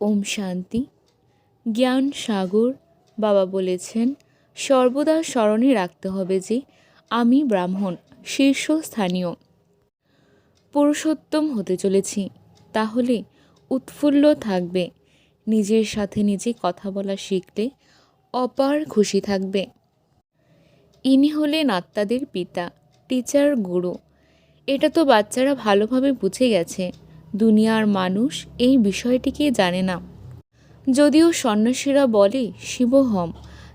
ওম শান্তি। জ্ঞান সাগর, বাবা বলেছেন, সর্বদা স্মরণে রাখতে হবে যে আমি ব্রাহ্মণ, শীর্ষস্থানীয়। পুরুষোত্তম হতে চলেছি। তাহলে উৎফুল্ল থাকবে। নিজের সাথে নিজে কথা বলা শিখলে অপার খুশি থাকবে। ইনি হলেন আত্মাদের পিতা টিচার গুরু। এটা তো বাচ্চারা ভালোভাবে বুঝে গেছে। দুনিয়ার মানুষ এই বিষয়টিকে জানে না। যদিও সন্ন্যাসীরা বলে, শিব শিবহম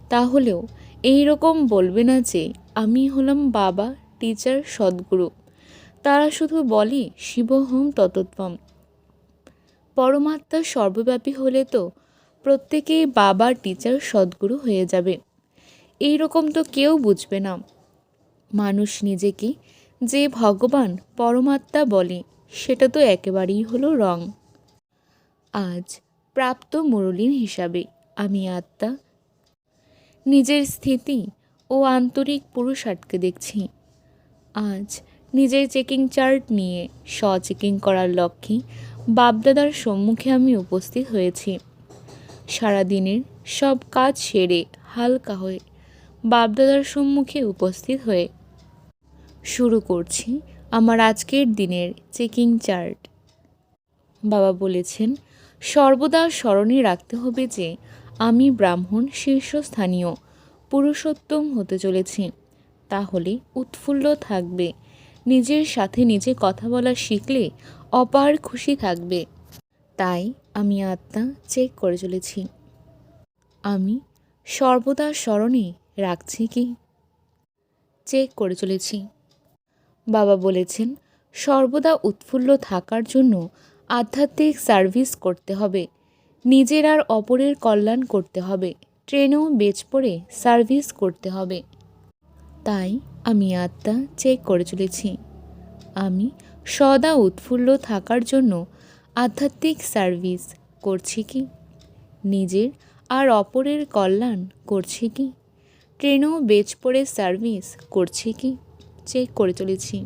তাহলেও এই রকম বলবে না যে, আমি হলাম বাবা টিচার সদ্গুরু। তারা শুধু বলে, শিব শিবহম ততত্বম পরমাত্মা সর্বব্যাপী হলে তো প্রত্যেকেই বাবা টিচার সদ্গুরু হয়ে যাবে। এই রকম তো কেউ বুঝবে না। মানুষ নিজেকে যে ভগবান পরমাত্মা বলে সেটা তো একেবারেই হলো রং। আজ প্রাপ্ত মুরলীন হিসাবে আমি আত্মা। নিজের স্থিতি ও আন্তরিক পুরুষার্থকে দেখছি। আজ নিজের চেকিং চার্ট নিয়ে স্ব চেকিং করার লক্ষ্যে বাপদাদার সম্মুখে আমি উপস্থিত হয়েছি। সারাদিনের সব কাজ সেরে হালকা হয়ে বাপদাদার সম্মুখে উপস্থিত হয়ে শুরু করছি আমার আজকের দিনের চেকিং চার্ট। বাবা বলেছেন, সর্বদা স্মরণে রাখতে হবে যে আমি ব্রাহ্মণ, শীর্ষস্থানীয়, পুরুষোত্তম হতে চলেছি। তাহলে উৎফুল্ল থাকবে। নিজের সাথে নিজে কথা বলা শিখলে অপার খুশি থাকবে। তাই আমি আত্মা চেক করে চলেছি। আমি সর্বদা স্মরণে রাখছি কি? চেক করে চলেছি। বাবা বলেছেন, সর্বদা উৎফুল্ল থাকার জন্য আধ্যাত্মিক সার্ভিস করতে হবে। নিজের আর অপরের কল্যাণ করতে হবে। ট্রেনেও বেচ পড়ে সার্ভিস করতে হবে। তাই আমি আত্মা চেক করে চলেছি। আমি সদা উৎফুল্ল থাকার জন্য আধ্যাত্মিক সার্ভিস করছি কি? নিজের আর অপরের কল্যাণ করছি কি? ট্রেনেও বেচ পড়ে সার্ভিস করছি কি? চেক করে চলেছি।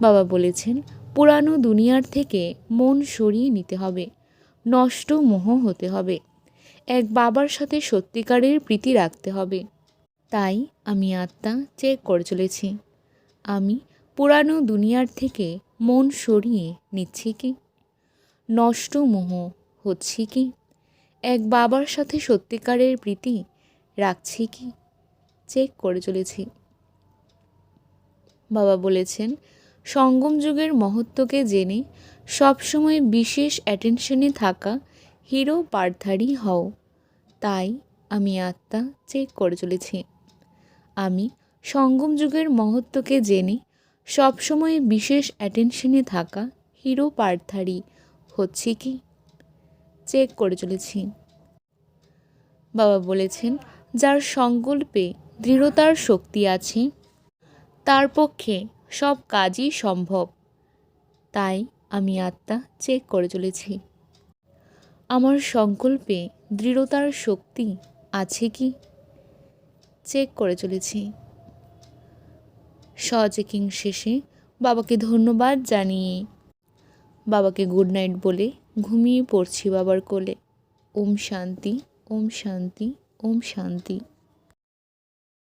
বাবা বলেছেন, পুরানো দুনিয়ার থেকে মন সরিয়ে নিতে হবে, নষ্ট মোহ হতে হবে, এক বাবার সাথে সত্যিকারের প্রীতি রাখতে হবে। তাই আমি আত্মা চেক করে চলেছি। আমি পুরানো দুনিয়ার থেকে মন সরিয়ে নিচ্ছি কি? নষ্ট মোহ হচ্ছি কি? এক বাবার সাথে সত্যিকারের প্রীতি রাখছি কি? চেক করে চলেছি। বাবা বলেছেন, সঙ্গম যুগের মহত্বকে জেনে সবসময় বিশেষ অ্যাটেনশনে থাকা হিরো পার্থারি হও। তাই আমি আত্মা চেক করে চলেছি। আমি সঙ্গম যুগের মহত্বকে জেনে সবসময় বিশেষ অ্যাটেনশনে থাকা হিরো পার্থারি হচ্ছে কি? চেক করে চলেছি। বাবা বলেছেন, যার সংকল্পে দৃঢ়তার শক্তি আছে তার পক্ষে সব কাজই সম্ভব। তাই আমি আত্মা চেক করে চলেছি। আমার সংকল্পে দৃঢ়তার শক্তি আছে কি? চেক করে চলেছি। চেকিং শেষে বাবাকে ধন্যবাদ জানিয়ে, বাবাকে গুড নাইট বলে ঘুমিয়ে পড়ছি বাবার কোলে। ওম শান্তি ওম শান্তি ওম শান্তি।